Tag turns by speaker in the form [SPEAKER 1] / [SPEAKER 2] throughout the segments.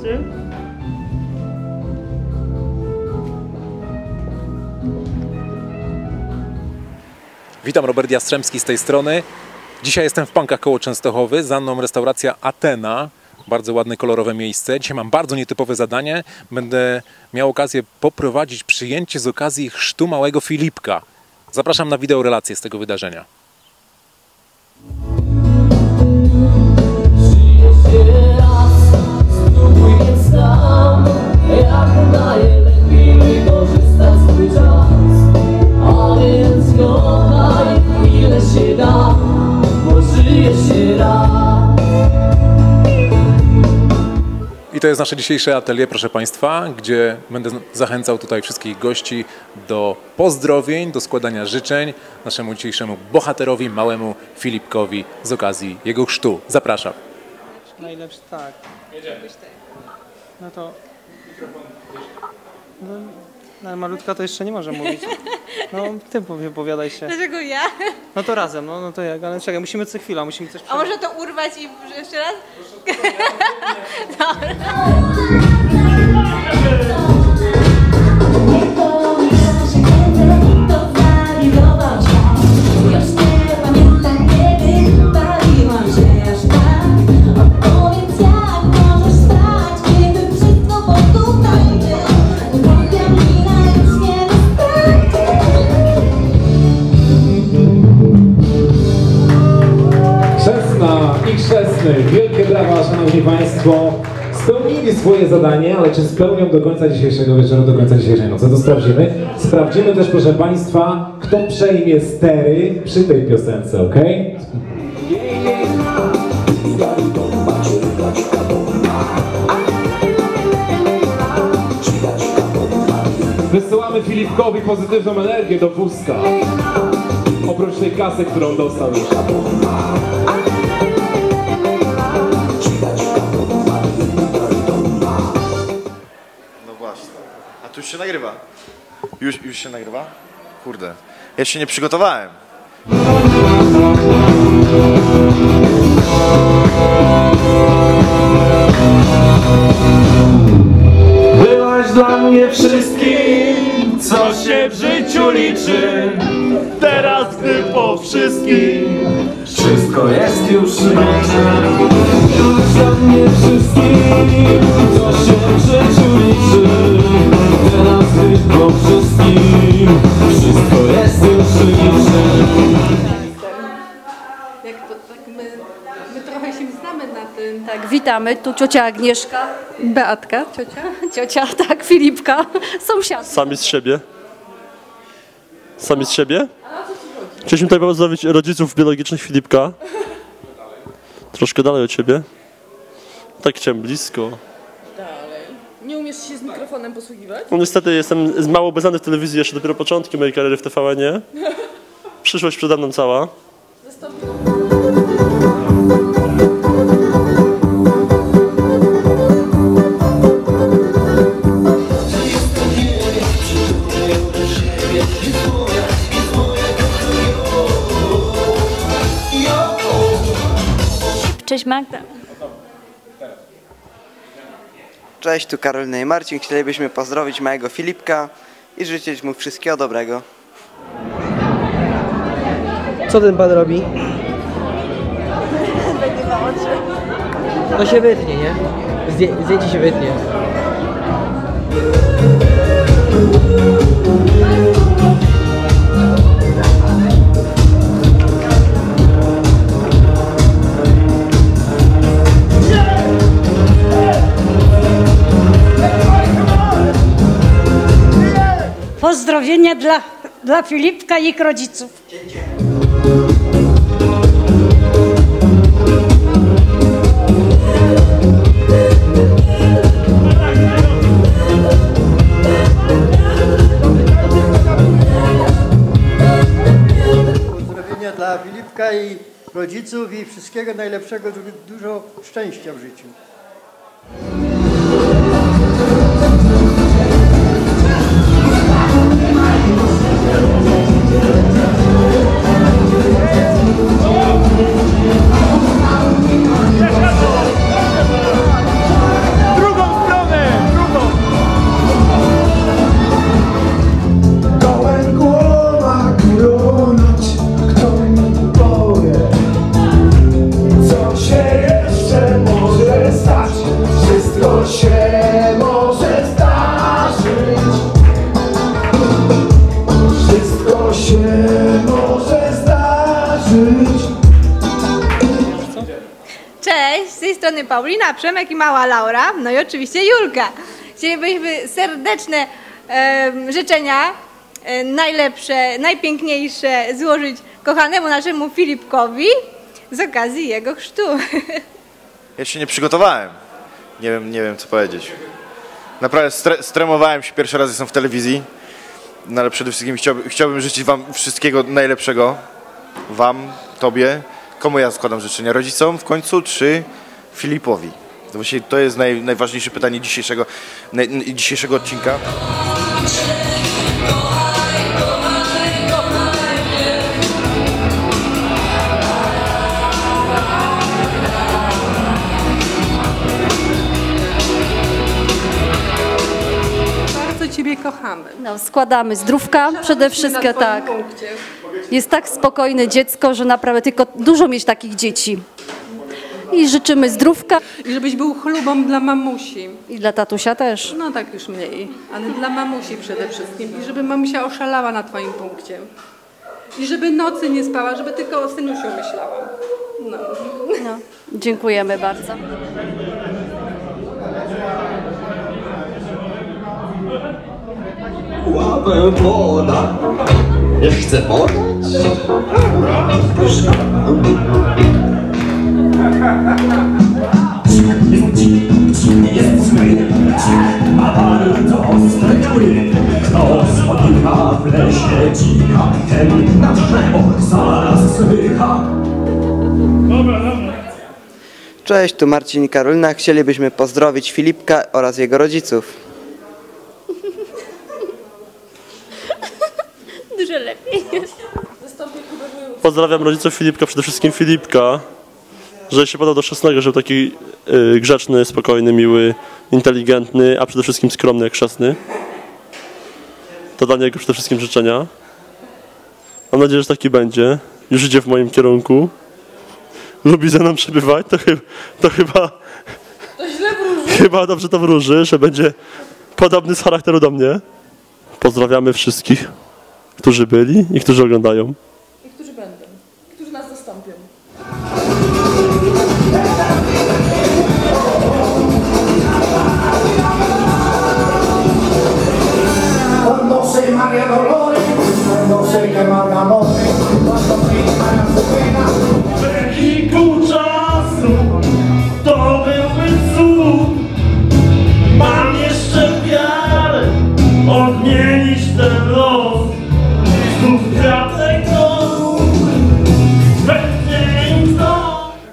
[SPEAKER 1] Trzy.
[SPEAKER 2] Witam, Robert Jastrzębski z tej strony. Dzisiaj jestem w Pankach koło Częstochowy, za mną restauracja Atena. Bardzo ładne, kolorowe miejsce. Dzisiaj mam bardzo nietypowe zadanie. Będę miał okazję poprowadzić przyjęcie z okazji chrztu małego Filipka. Zapraszam na wideo relację z tego wydarzenia. Nasze dzisiejsze atelier, proszę Państwa, gdzie będę zachęcał tutaj wszystkich gości do pozdrowień, do składania życzeń naszemu dzisiejszemu bohaterowi, małemu Filipkowi z okazji jego chrztu. Zapraszam.
[SPEAKER 1] Najlepszy, tak. No to... No, ale malutka to jeszcze nie może mówić. No, ty opowiadaj się.
[SPEAKER 3] Dlaczego ja?
[SPEAKER 1] No to razem, no, no to jak, ale czekaj, musimy co chwila, musimy coś
[SPEAKER 3] A może to urwać i jeszcze raz?
[SPEAKER 4] Niech
[SPEAKER 5] chrzestny, wielkie brawa szanowni państwo. Spełnili swoje zadanie, ale czy spełnią do końca dzisiejszego wieczoru, do końca dzisiejszej nocy? To sprawdzimy. Sprawdzimy też, proszę państwa, kto przejmie stery przy tej piosence, ok? Wysyłamy Filipkowi pozytywną energię do wózka. Oprócz tej kasy, którą dostał już.
[SPEAKER 6] Właśnie. A tu już się nagrywa. Już, już się nagrywa? Kurde. Ja się nie przygotowałem.
[SPEAKER 7] Byłaś dla mnie wszystkim, co się w życiu liczy. Teraz, gdy po wszystkim wszystko jest już inaczej. Byłaś dla mnie wszystkim, co się w życiu liczy. Po wszystkim wszystko jest już inaczej.
[SPEAKER 3] Jak to, tak my, my trochę się znamy na tym. Tak, witamy. Tu ciocia Agnieszka, Beatka, ciocia, ciocia, tak, Filipka, sąsiad.
[SPEAKER 8] Sami z siebie. Sami z siebie? Chcieliśmy tutaj pozdrowić rodziców biologicznych Filipka. Troszkę dalej od ciebie. Tak chciałem blisko.
[SPEAKER 3] Nie umiesz się z mikrofonem posługiwać?
[SPEAKER 8] No niestety jestem z- mało obecny w telewizji, jeszcze dopiero początki mojej kariery w TVN-ie. Przyszłość przede mną cała.
[SPEAKER 4] Cześć Magda
[SPEAKER 9] Cześć, tu Karolina i Marcin. Chcielibyśmy pozdrowić małego Filipka i życzyć mu wszystkiego dobrego.
[SPEAKER 1] Co ten pan robi? To się wytnie, nie? Zdję- Zdjęcie się wytnie.
[SPEAKER 10] Dla, dla Filipka i ich rodziców.
[SPEAKER 11] Pozdrowienia dla Filipka i rodziców i wszystkiego najlepszego, du- dużo szczęścia w życiu.
[SPEAKER 12] Paulina, Przemek i mała Laura, no i oczywiście Julka. Chcielibyśmy serdeczne em, życzenia, e, najlepsze, najpiękniejsze złożyć kochanemu naszemu Filipkowi z okazji jego chrztu.
[SPEAKER 6] Ja się nie przygotowałem. Nie wiem, nie wiem co powiedzieć. Naprawdę stre, stremowałem się, pierwszy raz jestem w telewizji. No ale przede wszystkim chciałbym, chciałbym życzyć wam wszystkiego najlepszego. Wam, tobie. Komu ja składam życzenia? Rodzicom w końcu, czy Filipowi? To Właśnie to jest naj, najważniejsze pytanie dzisiejszego, naj, dzisiejszego odcinka.
[SPEAKER 3] Bardzo Ciebie kochamy.
[SPEAKER 13] No, składamy zdrówka przede wszystkim, tak.
[SPEAKER 3] punkcie.
[SPEAKER 13] Jest tak spokojne dziecko, że naprawdę tylko dużo mieć takich dzieci. I życzymy zdrówka.
[SPEAKER 3] I żebyś był chlubą dla mamusi.
[SPEAKER 13] I dla tatusia też.
[SPEAKER 3] No tak już mniej, ale dla mamusi przede wszystkim. I żeby mamusia oszalała na Twoim punkcie. I żeby nocy nie spała, żeby tylko o synusiu myślała. No.
[SPEAKER 13] No, dziękujemy bardzo.
[SPEAKER 14] Łapę woda, nie chcę podać.
[SPEAKER 7] W lesie dzika, ten na drzewo zaraz słycha.
[SPEAKER 9] Cześć, tu Marcin i Karolina. Chcielibyśmy pozdrowić Filipka oraz jego rodziców.
[SPEAKER 12] Dużo lepiej.
[SPEAKER 8] Pozdrawiam rodziców Filipka, przede wszystkim Filipka, że się podał do szesnego, że był taki y, grzeczny, spokojny, miły, inteligentny, a przede wszystkim skromny jak chrzestny. To dla niego przede wszystkim życzenia. Mam nadzieję, że taki będzie. Już idzie w moim kierunku. Lubi ze mną przebywać, to, chy- to chyba,
[SPEAKER 3] To źle wróży.
[SPEAKER 8] chyba dobrze to wróży, że będzie podobny z charakteru do mnie. Pozdrawiamy wszystkich, którzy byli i którzy oglądają.
[SPEAKER 7] que dolores, cuando se queman amores, cuando su pena.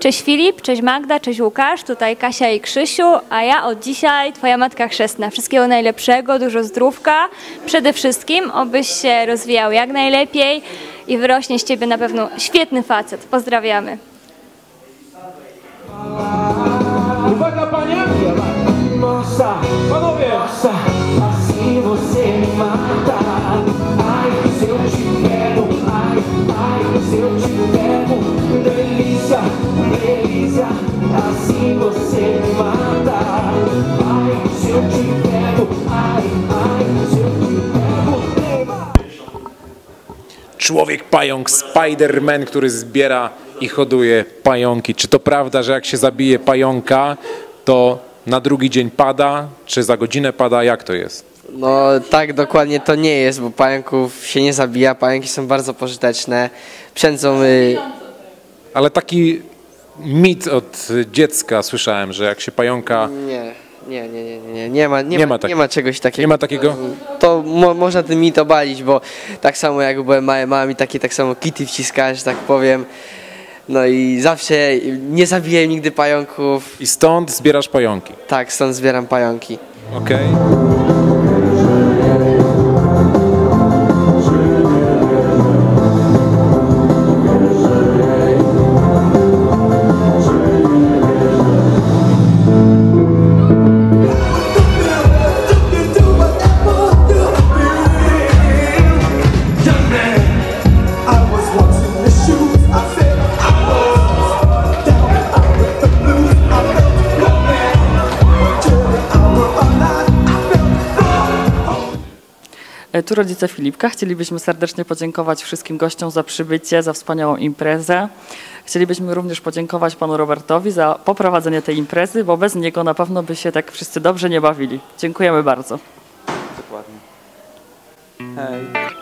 [SPEAKER 15] Cześć Filip, cześć Magda, cześć Łukasz, tutaj Kasia i Krzysiu, a ja od dzisiaj Twoja matka chrzestna. Wszystkiego najlepszego, dużo zdrówka, przede wszystkim obyś się rozwijał jak najlepiej i wyrośnie z Ciebie na pewno świetny facet. Pozdrawiamy.
[SPEAKER 7] Uwaga panie! Panowie!
[SPEAKER 2] Człowiek pająk, Spider-Man, który zbiera i hoduje pająki. Czy to prawda, że jak się zabije pająka, to na drugi dzień pada, czy za godzinę pada? Jak to jest?
[SPEAKER 9] No tak dokładnie to nie jest, bo pająków się nie zabija. Pająki są bardzo pożyteczne. Przędzą... Y...
[SPEAKER 2] Ale taki mit od dziecka słyszałem, że jak się pająka...
[SPEAKER 9] Nie, nie, nie, nie, nie, nie ma, nie,
[SPEAKER 2] Nie
[SPEAKER 9] ma,
[SPEAKER 2] ma tak-
[SPEAKER 9] nie ma czegoś takiego.
[SPEAKER 2] Nie ma takiego?
[SPEAKER 9] To mo, można ten mit obalić, bo tak samo jak byłem mały, mama mi takie tak samo kity wciskała, że tak powiem. No i zawsze nie zabiję nigdy pająków.
[SPEAKER 2] I stąd zbierasz pająki?
[SPEAKER 9] Tak, stąd zbieram pająki.
[SPEAKER 2] Okej.
[SPEAKER 16] Tu rodzice Filipka. Chcielibyśmy serdecznie podziękować wszystkim gościom za przybycie, za wspaniałą imprezę. Chcielibyśmy również podziękować panu Robertowi za poprowadzenie tej imprezy, bo bez niego na pewno by się tak wszyscy dobrze nie bawili. Dziękujemy bardzo.
[SPEAKER 1] Dokładnie. Hej.